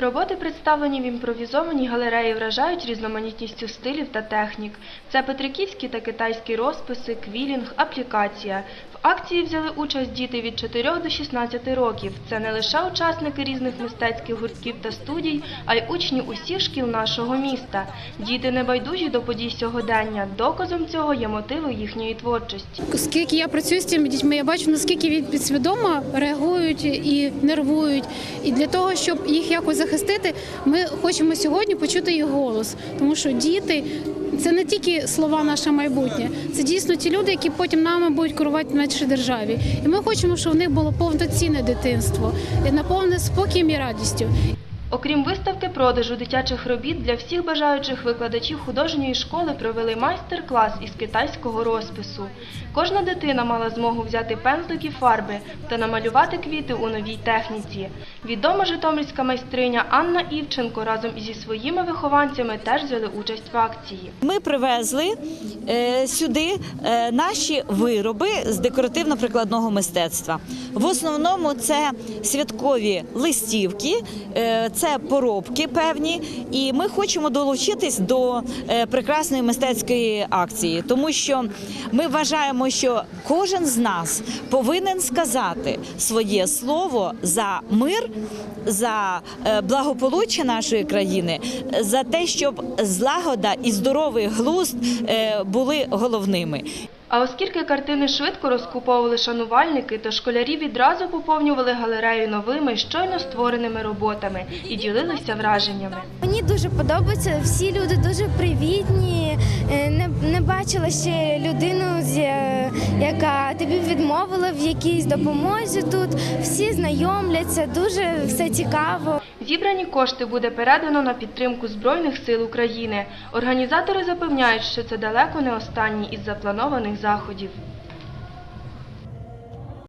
Роботи, представлені в імпровізованій галереї, вражають різноманітністю стилів та технік. Це петриківські та китайські розписи, квілінг, аплікація. В акції взяли участь діти від 4 до 16 років. Це не лише учасники різних мистецьких гуртків та студій, а й учні усіх шкіл нашого міста. Діти не байдужі до подій сьогодення. Доказом цього є мотиви їхньої творчості. Оскільки я працюю з цими дітьми, я бачу наскільки вони підсвідомо реагують і нервують. І для того, щоб їх якось захистити, ми хочемо сьогодні почути їх голос, тому що діти. Це не тільки слова наше майбутнє, це дійсно ті люди, які потім нами будуть керувати в нашій державі. І ми хочемо, щоб в них було повноцінне дитинство, наповнене спокієм і радістю. Окрім виставки продажу дитячих робіт, для всіх бажаючих викладачів художньої школи провели майстер-клас із китайського розпису. Кожна дитина мала змогу взяти пензлик і фарби та намалювати квіти у новій техніці. Відома житомирська майстриня Анна Івченко разом зі своїми вихованцями теж взяли участь в акції. Ми привезли е, сюди е, наші вироби з декоративно-прикладного мистецтва. В основному це святкові листівки, е, це поробки певні, і ми хочемо долучитись до е, прекрасної мистецької акції, тому що ми вважаємо, що кожен з нас повинен сказати своє слово за мир, за е, благополуччя нашої країни, за те, щоб злагода і здоровий глузд е, були головними. А оскільки картини швидко розкуповували шанувальники, то школярі відразу поповнювали галерею новими, щойно створеними роботами і ділилися враженнями. Мені дуже подобається. Всі люди дуже привітні. Е, Не, не бачила ще людину, з- е, яка тобі відмовила в якійсь допомозі тут. Всі знайомляться, дуже все цікаво. Зібрані кошти буде передано на підтримку Збройних сил України. Організатори запевняють, що це далеко не останній із запланованих заходів.